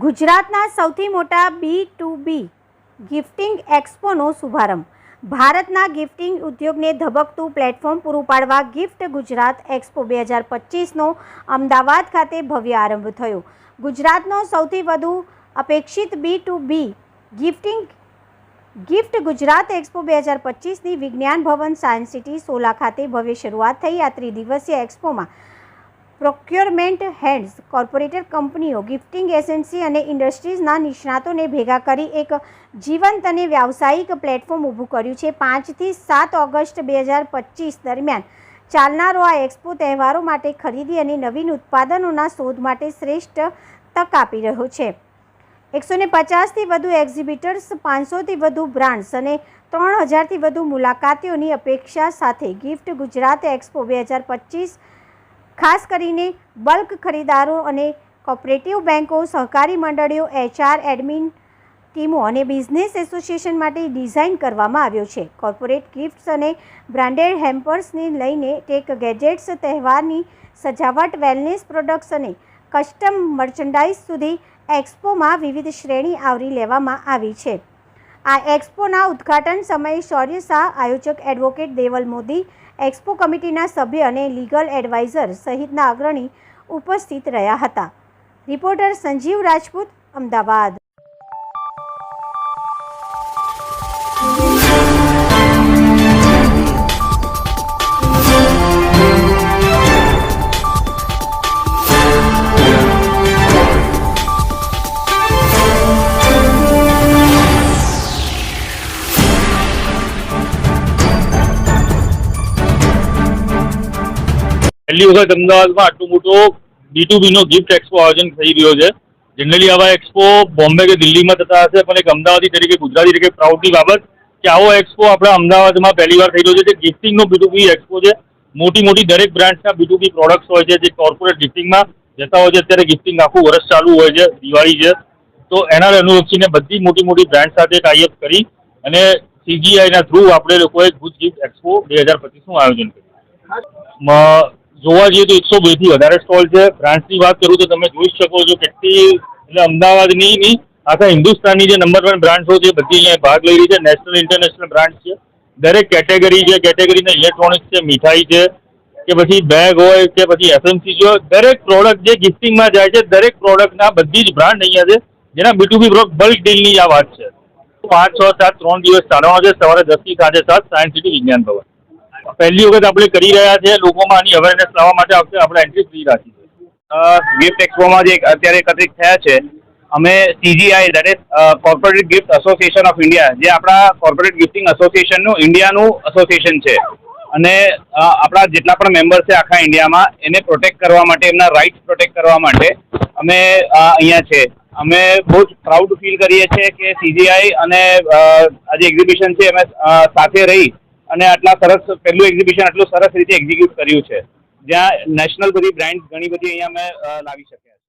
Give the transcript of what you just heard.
ગુજરાતના સૌથી મોટા બી ટુ બી ગિફ્ટિંગ એક્સપોનો શુભારંભ. ભારતના ગિફ્ટિંગ ઉદ્યોગને ધબકતું પ્લેટફોર્મ પૂરું પાડવા ગિફ્ટ ગુજરાત એક્સપો બે હજાર પચીસનો અમદાવાદ ખાતે ભવ્ય આરંભ થયો. ગુજરાતનો સૌથી વધુ અપેક્ષિત B to B gifting gift Gujarat expo બે હજાર પચીસની વિજ્ઞાન ભવન સાયન્સ સિટી સોલા ખાતે ભવ્ય શરૂઆત થઈ આ ત્રિદિવસીય એક્સપોમાં. પ્રોક્યોરમેન્ટ હેડ્સ કોર્પોરેટર કંપનીઓ ગિફ્ટિંગ એજન્સી અને ઇન્ડસ્ટ્રીઝના નિષ્ણાતોને ભેગા કરી એક જીવંત અને વ્યાવસાયિક પ્લેટફોર્મ ઊભું કર્યું છે. પાંચથી સાત ઓગસ્ટ બે હજાર પચીસ દરમિયાન ચાલનારો આ એક્સપો તહેવારો માટે ખરીદી અને નવીન ઉત્પાદનોના શોધ માટે શ્રેષ્ઠ તક આપી રહ્યો છે. એકસો ને પચાસથી વધુ એક્ઝિબિટર્સ, પાંચસોથી વધુ બ્રાન્ડ્સ અને ત્રણ હજારથી વધુ મુલાકાતીઓની અપેક્ષા સાથે ગિફ્ટ ગુજરાત એક્સપો બે હજાર પચીસ ખાસ કરીને બલ્ક ખરીદારો અને કોઓપરેટિવ બેન્કો સહકારી મંડળીઓ, એચઆર, એડમિન ટીમો અને બિઝનેસ એસોસિએશન માટે ડિઝાઇન કરવામાં આવ્યો છે. કોર્પોરેટ ગિફ્ટ્સ અને બ્રાન્ડેડ હેમ્પર્સને લઈને ટેક ગેજેટ્સ, તહેવારની સજાવટ, વેલનેસ પ્રોડક્ટ્સ અને કસ્ટમ મર્ચન્ડાઇઝ સુધી એક્સપોમાં વિવિધ શ્રેણી આવરી લેવામાં આવી છે. આ એક્સપોના ઉદ્ઘાટન સમયે શૌર્ય શાહ, આયોજક એડવોકેટ દેવલ મોદી, એક્સપો કમિટીના સભ્ય અને લીગલ એડવાઇઝર સહિતના અગ્રણી ઉપસ્થિત રહ્યા હતા. રિપોર્ટર સંજીવ રાજપૂત, અમદાવાદ. પહેલી વખત અમદાવાદમાં આટલું મોટો બી ટુ નો ગિફ્ટ એક્સપો આયોજન થઈ રહ્યો છે. જનરલી આવા એક્સપો બોમ્બે કે દિલ્હીમાં થતા હશે, પણ એક અમદાવાદી તરીકે, ગુજરાતી તરીકે પ્રાઉડની બાબત કે આવો એક્સપો આપણા અમદાવાદમાં પહેલી વાર થઈ રહ્યો છે જે ગિફ્ટિંગનો બી ટુ બી એક્સપો છે. મોટી મોટી દરેક બ્રાન્ડ્સના બી ટુ બી પ્રોડક્ટ્સ હોય છે, જે કોર્પોરેટ ગિફ્ટિંગમાં જતા હોય છે. અત્યારે ગિફ્ટિંગ આખું વર્ષ ચાલુ હોય છે, દિવાળી છે. તો એના અનુલક્ષીને બધી મોટી મોટી બ્રાન્ડ સાથે ટાઈઅપ કરી અને સીજીઆઈના થ્રુ આપણે લોકોએ ગુજ ગિફ્ટ એક્સપો બે હજાર પચીસનું આયોજન કર્યું. જોવા જઈએ તો એકસો બેથી વધારે સ્ટોલ છે. બ્રાન્ડ્સની વાત કરું તો તમે જોઈ શકો છો કેટલી, એટલે અમદાવાદની નહીં, આખા હિન્દુસ્તાનની જે નંબર વન બ્રાન્ડ્સો છે, બધી અહીંયા ભાગ લઈ રહી છે. નેશનલ ઇન્ટરનેશનલ બ્રાન્ડ છે. દરેક કેટેગરી છે કેટેગરીના ઇલેક્ટ્રોનિક્સ છે, મીઠાઈ છે, કે પછી બેગ હોય, કે પછી એફએમસી છે દરેક પ્રોડક્ટ જે ગિફ્ટિંગમાં જાય છે, દરેક પ્રોડક્ટના બધી જ બ્રાન્ડ અહીંયા છે, જેના બી ટુ બી બલ્ક ડીલની આ વાત છે. પાંચ, છ, સાત, ત્રણ દિવસ ચાલવાનો છે, સવારે દસથી સાંજે સાત સાયન્સ સિટી વિજ્ઞાન ભવન. પહેલી વખત આપણે કરી રહ્યા છે લોકોમાં આની અવેરનેસ લાવવા માટે આપણે આપણે એન્ટ્રી ફ્રી રાખી છે. ગિફ્ટ એક્સપોમાં જે અત્યારે એકત્રિત થયા છે, અમે CGI that is corporate gift association of India જે આપણા કોર્પોરેટ ગિફ્ટિંગ એસોસિએશનનું ઇન્ડિયાનું એસોસિએશન છે. અને આપણા જેટલા પણ મેમ્બર છે આખા ઇન્ડિયામાં એને પ્રોટેક્ટ કરવા માટે, એમના રાઇટ્સ પ્રોટેક્ટ કરવા માટે અમે અહીંયા છે. અમે બહુ જ પ્રાઉડ ફીલ કરીએ છીએ કે સીજીઆઈ અને આ જે એક્ઝિબિશન છે અમે સાથે રહી અને આટલા સરસ, પહેલું એક્ઝિબિશન આટલું સરસ રીતે એક્ઝિક્યુટ કર્યું છે. જ્યાં નેશનલ બધી બ્રાન્ડ ઘણી બધી અહીંયા અમે લાવી શક્યા